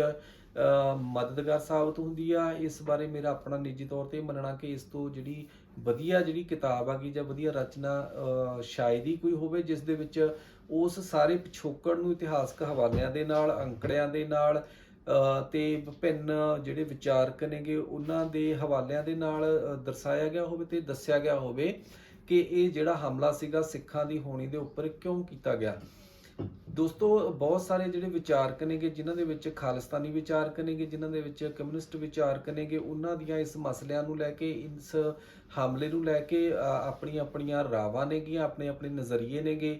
ਮਦਦਗਾਰ ਸਾਬਤ ਹੁੰਦੀ ਆ। ਇਸ ਬਾਰੇ ਮੇਰਾ ਆਪਣਾ ਨਿੱਜੀ ਤੌਰ ਤੇ ਮੰਨਣਾ ਕਿ ਇਸ ਤੋਂ ਜਿਹੜੀ ਵਧੀਆ ਜਿਹੜੀ ਕਿਤਾਬ ਆਗੀ ਜਾਂ ਵਧੀਆ ਰਚਨਾ ਸ਼ਾਇਦ ਹੀ ਕੋਈ ਹੋਵੇ ਜਿਸ ਦੇ ਵਿੱਚ ਉਸ ਸਾਰੇ ਪਿਛੋਕੜ ਨੂੰ ਇਤਿਹਾਸਕ ਹਵਾਲਿਆਂ ਦੇ ਨਾਲ ਅੰਕੜਿਆਂ ਦੇ ਨਾਲ ਤੇ ਵਿਭਿੰਨ ਜਿਹੜੇ ਵਿਚਾਰਕ ਨੇਗੇ, ਉਹਨਾਂ ਦੇ ਹਵਾਲਿਆਂ ਦੇ ਨਾਲ ਦਰਸਾਇਆ ਗਿਆ ਹੋਵੇ ਤੇ ਦੱਸਿਆ ਗਿਆ ਹੋਵੇ ਕਿ ਇਹ ਜਿਹੜਾ ਹਮਲਾ ਸੀਗਾ ਸਿੱਖਾਂ ਦੀ ਹੋਣੀ ਦੇ ਉੱਪਰ ਕਿਉਂ ਕੀਤਾ ਗਿਆ। ਦੋਸਤੋ, ਬਹੁਤ ਸਾਰੇ ਜਿਹੜੇ ਵਿਚਾਰਕ ਨੇਗੇ, ਜਿਨ੍ਹਾਂ ਦੇ ਵਿੱਚ ਖਾਲਿਸਤਾਨੀ ਵਿਚਾਰਕ ਨੇਗੇ, ਜਿਨ੍ਹਾਂ ਦੇ ਵਿੱਚ ਕਮਿਊਨਿਸਟ ਵਿਚਾਰਕ ਨੇਗੇ, ਉਹਨਾਂ ਦੀਆਂ ਇਸ ਮਸਲਿਆਂ ਨੂੰ ਲੈ ਕੇ, ਇਸ ਹਮਲੇ ਨੂੰ ਲੈ ਕੇ ਆਪਣੀਆਂ ਆਪਣੀਆਂ ਰਾਵਾਂ ਨੇਗੀਆਂ ਆਪਣੇ ਆਪਣੇ ਨਜ਼ਰੀਏ ਨੇਗੇ।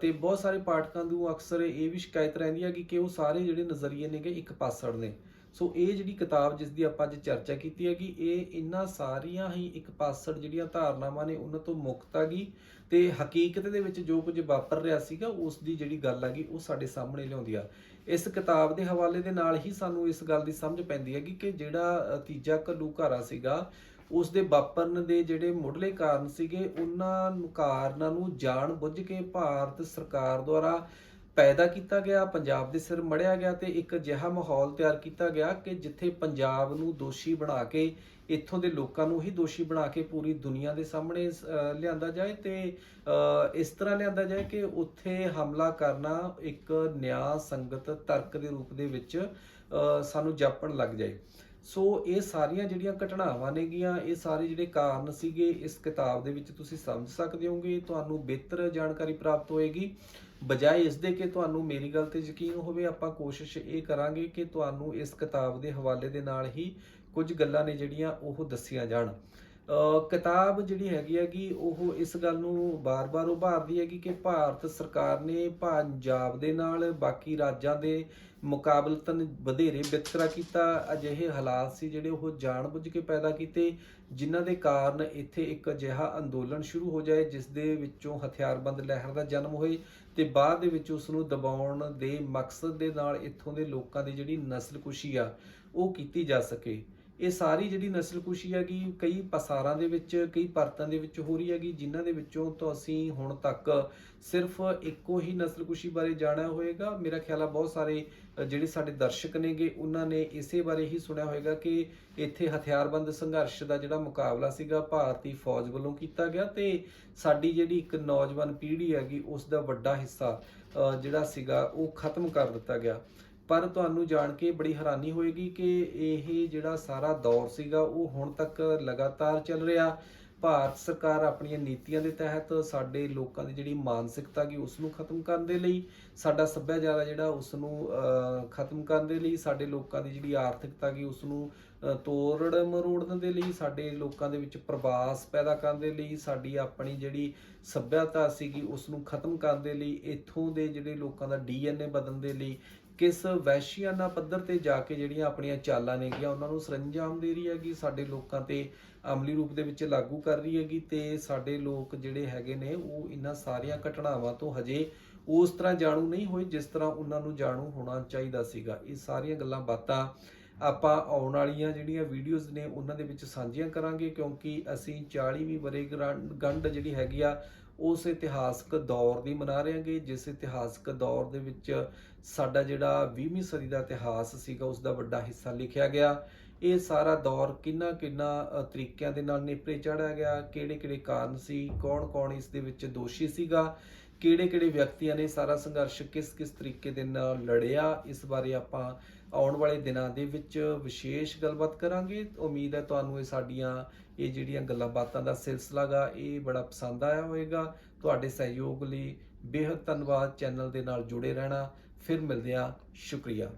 ਤੇ ਬਹੁਤ ਸਾਰੇ ਪਾਠਕਾਂ ਨੂੰ ਅਕਸਰ ਇਹ ਵੀ ਸ਼ਿਕਾਇਤ ਰਹਿੰਦੀ ਹੈ ਕਿ ਕਿ ਉਹ ਸਾਰੇ ਜਿਹੜੇ ਨਜ਼ਰੀਏ ਨੇਗੇ ਇੱਕ ਪਾਸੜ ਨੇ। ਸੋ ਇਹ ਜਿਹੜੀ ਕਿਤਾਬ ਜਿਸ ਦੀ ਆਪਾਂ ਅੱਜ ਚਰਚਾ ਕੀਤੀ ਹੈਗੀ ਇਹ ਇਹਨਾਂ ਸਾਰੀਆਂ ਹੀ ਇੱਕ ਪਾਸੜ ਜਿਹੜੀਆਂ ਧਾਰਨਾਵਾਂ ਨੇ ਉਹਨਾਂ ਤੋਂ ਮੁਕਤ ਆ ਗਈ ਤੇ ਹਕੀਕਤ ਦੇ ਵਿੱਚ ਜੋ ਕੁਝ ਵਾਪਰ ਰਿਹਾ ਸੀਗਾ ਉਸ ਦੀ ਜਿਹੜੀ ਗੱਲ ਹੈਗੀ ਉਹ ਸਾਡੇ ਸਾਹਮਣੇ ਲਿਆਉਂਦੀ ਆ। ਇਸ ਕਿਤਾਬ ਦੇ ਹਵਾਲੇ ਦੇ ਨਾਲ ਹੀ ਸਾਨੂੰ ਇਸ ਗੱਲ ਦੀ ਸਮਝ ਪੈਂਦੀ ਹੈਗੀ ਕਿ ਜਿਹੜਾ ਅ, ਤੀਜਾ ਘੱਲੂਘਾਰਾ ਸੀਗਾ ਉਸ ਦੇ ਵਾਪਰਨ ਦੇ ਜਿਹੜੇ ਮੁੱਢਲੇ ਕਾਰਨ ਸੀਗੇ, ਉਹਨਾਂ ਨੂੰ ਕਾਰਨਾਂ ਨੂੰ ਜਾਣ ਬੁੱਝ ਕੇ ਭਾਰਤ ਸਰਕਾਰ ਦੁਆਰਾ ਪੈਦਾ ਕੀਤਾ ਗਿਆ, ਪੰਜਾਬ ਦੇ ਸਿਰ ਮੜਿਆ ਗਿਆ ਤੇ ਇੱਕ ਅਜਿਹਾ ਮਾਹੌਲ ਤਿਆਰ ਕੀਤਾ ਗਿਆ ਕਿ ਜਿੱਥੇ ਪੰਜਾਬ ਨੂੰ ਦੋਸ਼ੀ ਬਣਾ ਕੇ, ਇੱਥੋਂ ਦੇ ਲੋਕਾਂ ਨੂੰ ਹੀ ਦੋਸ਼ੀ ਬਣਾ ਕੇ ਪੂਰੀ ਦੁਨੀਆ ਦੇ ਸਾਹਮਣੇ ਲਿਆਂਦਾ ਜਾਏ ਤੇ ਇਸ ਤਰ੍ਹਾਂ ਲਿਆਂਦਾ ਜਾਏ ਕਿ ਉੱਥੇ ਹਮਲਾ ਕਰਨਾ ਇੱਕ ਨਿਆਂ ਸੰਗਤ ਤਰਕ ਦੇ ਰੂਪ ਦੇ ਵਿੱਚ ਸਾਨੂੰ ਜਾਪਣ ਲੱਗ ਜਾਏ। ਸੋ ਇਹ ਸਾਰੀਆਂ ਜਿਹੜੀਆਂ ਘਟਨਾਵਾਂ ਨੇਗੀਆਂ, ਇਹ ਸਾਰੇ ਜਿਹੜੇ ਕਾਰਨ ਸੀਗੇ, ਇਸ ਕਿਤਾਬ ਦੇ ਵਿੱਚ ਤੁਸੀਂ ਸਮਝ ਸਕਦੇ ਹੋਗੇ, ਤੁਹਾਨੂੰ ਬਿਹਤਰ ਜਾਣਕਾਰੀ ਪ੍ਰਾਪਤ ਹੋਏਗੀ। ਬਜਾਏ ਇਸ ਦੇ ਕਿ ਤੁਹਾਨੂੰ ਮੇਰੀ ਗੱਲ ਤੇ ਯਕੀਨ ਹੋਵੇ, ਆਪਾਂ ਕੋਸ਼ਿਸ਼ ਇਹ ਕਰਾਂਗੇ ਕਿ ਤੁਹਾਨੂੰ ਇਸ ਕਿਤਾਬ ਦੇ ਹਵਾਲੇ ਦੇ ਨਾਲ ਹੀ ਕੁਝ ਗੱਲਾਂ ਨੇ ਜਿਹੜੀਆਂ ਉਹ ਦੱਸੀਆਂ ਜਾਣ। ਕਿਤਾਬ ਜਿਹੜੀ ਹੈਗੀ ਹੈਗੀ ਉਹ ਇਸ ਗੱਲ ਨੂੰ ਬਾਰ-ਬਾਰ ਉਭਾਰਦੀ ਹੈਗੀ ਕਿ ਭਾਰਤ ਸਰਕਾਰ ਨੇ ਪੰਜਾਬ ਦੇ ਨਾਲ ਬਾਕੀ ਰਾਜਾਂ ਦੇ ਮੁਕਾਬਲਤਨ ਵਧੇਰੇ ਵਿਤਕਰਾ ਕੀਤਾ। ਅਜਿਹੇ ਹਾਲਾਤ ਸੀ ਜਿਹੜੇ ਉਹ ਜਾਣਬੁੱਝ ਕੇ ਪੈਦਾ ਕੀਤੇ, ਜਿਨ੍ਹਾਂ ਦੇ ਕਾਰਨ ਇੱਥੇ ਇੱਕ ਅਜਿਹਾ ਅੰਦੋਲਨ ਸ਼ੁਰੂ ਹੋ ਜਾਏ, ਜਿਸ ਦੇ ਵਿੱਚੋਂ ਹਥਿਆਰਬੰਦ ਲਹਿਰ ਦਾ ਜਨਮ ਹੋਏ ਤੇ ਬਾਅਦ ਦੇ ਵਿੱਚ ਉਸ ਨੂੰ ਦਬਾਉਣ ਦੇ ਮਕਸਦ ਦੇ ਨਾਲ ਇੱਥੋਂ ਦੇ ਲੋਕਾਂ ਦੀ ਜਿਹੜੀ ਨਸਲਕੁਸ਼ੀ ਆ, ਉਹ ਕੀਤੀ ਜਾ ਸਕੇ। ਇਹ ਸਾਰੀ ਜਿਹੜੀ ਨਸਲਕੁਸ਼ੀ ਹੈਗੀ, ਕਈ ਪਸਾਰਾਂ ਦੇ ਵਿੱਚ, ਕਈ ਪਰਤਾਂ ਦੇ ਵਿੱਚ ਹੋ ਰਹੀ ਹੈਗੀ, ਜਿਨ੍ਹਾਂ ਦੇ ਵਿੱਚੋਂ ਤੋਂ ਅਸੀਂ ਹੁਣ ਤੱਕ ਸਿਰਫ ਇੱਕੋ ਹੀ ਨਸਲਕੁਸ਼ੀ ਬਾਰੇ ਜਾਣਿਆ ਹੋਵੇਗਾ ਮੇਰਾ ਖਿਆਲ ਆ ਬਹੁਤ ਸਾਰੇ ਜਿਹੜੇ ਸਾਡੇ ਦਰਸ਼ਕ ਨੇਗੇ, ਉਹਨਾਂ ਨੇ ਇਸੇ ਬਾਰੇ ਹੀ ਸੁਣਿਆ ਹੋਵੇਗਾ ਕਿ ਇੱਥੇ ਹਥਿਆਰਬੰਦ ਸੰਘਰਸ਼ ਦਾ ਜਿਹੜਾ ਮੁਕਾਬਲਾ ਸੀਗਾ, ਭਾਰਤੀ ਫੌਜ ਵੱਲੋਂ ਕੀਤਾ ਗਿਆ ਤੇ ਸਾਡੀ ਜਿਹੜੀ ਇੱਕ ਨੌਜਵਾਨ ਪੀੜ੍ਹੀ ਹੈਗੀ, ਉਸ ਦਾ ਵੱਡਾ ਹਿੱਸਾ ਜਿਹੜਾ ਸੀਗਾ, ਉਹ ਖਤਮ ਕਰ ਦਿੱਤਾ ਗਿਆ। ਪਰ ਤੁਹਾਨੂੰ ਜਾਣ ਕੇ ਬੜੀ ਹੈਰਾਨੀ ਹੋਏਗੀ ਕਿ ਇਹ ਜਿਹੜਾ ਸਾਰਾ ਦੌਰ ਸੀਗਾ ਉਹ ਹੁਣ ਤੱਕ ਲਗਾਤਾਰ ਚੱਲ ਰਿਹਾ। ਭਾਰਤ ਸਰਕਾਰ ਆਪਣੀਆਂ ਨੀਤੀਆਂ ਦੇ ਤਹਿਤ ਸਾਡੇ ਲੋਕਾਂ ਦੀ ਜਿਹੜੀ ਮਾਨਸਿਕਤਾ ਗੀ ਉਸ ਨੂੰ ਖਤਮ ਕਰਨ ਦੇ ਲਈ ਸਾਡਾ ਸੱਭਿਆਚਾਰ ਆ ਜਿਹੜਾ ਉਸ ਨੂੰ ਖਤਮ ਕਰਨ ਦੇ ਲਈ ਸਾਡੇ ਲੋਕਾਂ ਦੀ ਜਿਹੜੀ ਆਰਥਿਕਤਾ ਗੀ ਉਸ ਨੂੰ ਅਹ, ਤੋੜ ਮਰੋੜਨ ਦੇ ਲਈ ਸਾਡੇ ਲੋਕਾਂ ਦੇ ਵਿੱਚ ਪ੍ਰਵਾਸ ਪੈਦਾ ਕਰਨ ਦੇ ਲਈ ਸਾਡੀ ਆਪਣੀ ਜਿਹੜੀ ਸੱਭਿਅਤਾ ਸੀਗੀ ਉਸ ਨੂੰ ਖਤਮ ਕਰਨ ਦੇ ਲਈ ਇੱਥੋਂ ਦੇ ਜਿਹੜੇ ਲੋਕਾਂ ਦਾ ਡੀਐਨਏ ਬਦਲਣ ਦੇ ਲਈ ਕਿਸ ਵੈਸ਼ੀਆਨਾ ਪੱਧਰ ਤੇ ਜਾ ਕੇ ਜਿਹੜੀਆਂ ਆਪਣੀਆਂ ਚਾਲਾਂ ਨੇਗੀਆਂ, ਉਹਨਾਂ ਨੂੰ ਸਰੰਜਾਮ ਦੇ ਰਹੀ ਹੈਗੀ, ਸਾਡੇ ਲੋਕਾਂ ਤੇ ਅਮਲੀ ਰੂਪ ਦੇ ਵਿੱਚ ਲਾਗੂ ਕਰ ਰਹੀ ਹੈਗੀ ਤੇ ਸਾਡੇ ਲੋਕ ਜਿਹੜੇ ਹੈਗੇ ਨੇ, ਉਹ ਇਹਨਾਂ ਸਾਰੀਆਂ ਘਟਨਾਵਾਂ ਤੋਂ ਹਜੇ ਉਸ ਤਰ੍ਹਾਂ ਜਾਣੂ ਨਹੀਂ ਹੋਏ ਜਿਸ ਤਰ੍ਹਾਂ ਉਹਨਾਂ ਨੂੰ ਜਾਣੂ ਹੋਣਾ ਚਾਹੀਦਾ ਸੀਗਾ। ਇਹ ਸਾਰੀਆਂ ਗੱਲਾਂ ਬਾਤਾਂ ਆਪਾਂ ਆਉਣ ਵਾਲੀਆਂ ਜਿਹੜੀਆਂ ਵੀਡੀਓਜ਼ ਨੇ, ਉਹਨਾਂ ਦੇ ਵਿੱਚ ਸਾਂਝੀਆਂ ਕਰਾਂਗੇ ਕਿਉਂਕਿ ਅਸੀਂ 40ਵੀਂ ਵਰ੍ਹੇਗੰਢ ਗੰਢ ਜਿਹੜੀ ਹੈਗੀ ਆ ਉਸ ਇਤਿਹਾਸਕ ਦੌਰ ਦੀ ਮਨਾ ਰਹੇ ਹਾਂਗੇ, ਜਿਸ ਇਤਿਹਾਸਕ ਦੌਰ ਦੇ ਵਿੱਚ ਸਾਡਾ ਜਿਹੜਾ 20ਵੀਂ ਸਦੀ ਦਾ ਇਤਿਹਾਸ ਸੀਗਾ ਉਸ ਦਾ ਵੱਡਾ ਹਿੱਸਾ ਲਿਖਿਆ ਗਿਆ। ਇਹ ਸਾਰਾ ਦੌਰ ਕਿੰਨਾ ਕਿੰਨਾ ਤਰੀਕਿਆਂ ਦੇ ਨਾਲ ਨੇਪਰੇ ਚੜ੍ਹਿਆ ਗਿਆ, ਕਿਹੜੇ ਕਿਹੜੇ ਕਾਰਨ ਸੀ ਕੌਣ ਕੌਣ ਇਸ ਦੇ ਵਿੱਚ ਦੋਸ਼ੀ ਸੀਗਾ, ਕਿਹੜੇ ਕਿਹੜੇ ਵਿਅਕਤੀਆਂ ਨੇ ਸਾਰਾ ਸੰਘਰਸ਼ ਕਿਸ ਕਿਸ ਤਰੀਕੇ ਦੇ ਨਾਲ ਲੜਿਆ, ਇਸ ਬਾਰੇ ਆਪਾਂ ਆਉਣ ਵਾਲੇ ਦਿਨਾਂ ਦੇ ਵਿੱਚ ਵਿਸ਼ੇਸ਼ ਗੱਲਬਾਤ ਕਰਾਂਗੇ। ਉਮੀਦ ਹੈ ਤੁਹਾਨੂੰ ਇਹ ਸਾਡੀਆਂ, ਇਹ ਜਿਹੜੀਆਂ ਗੱਲਾਂ ਬਾਤਾਂ ਦਾ ਸਿਲਸਿਲਾ ਗਾ, ਇਹ ਬੜਾ ਪਸੰਦ ਆਇਆ ਹੋਵੇਗਾ। ਤੁਹਾਡੇ ਸਹਿਯੋਗ ਲਈ ਬੇਹੱਦ ਧੰਨਵਾਦ। ਚੈਨਲ ਦੇ ਨਾਲ ਜੁੜੇ ਰਹਿਣਾ। ਫਿਰ ਮਿਲਦੇ ਹਾਂ। ਸ਼ੁਕਰੀਆ।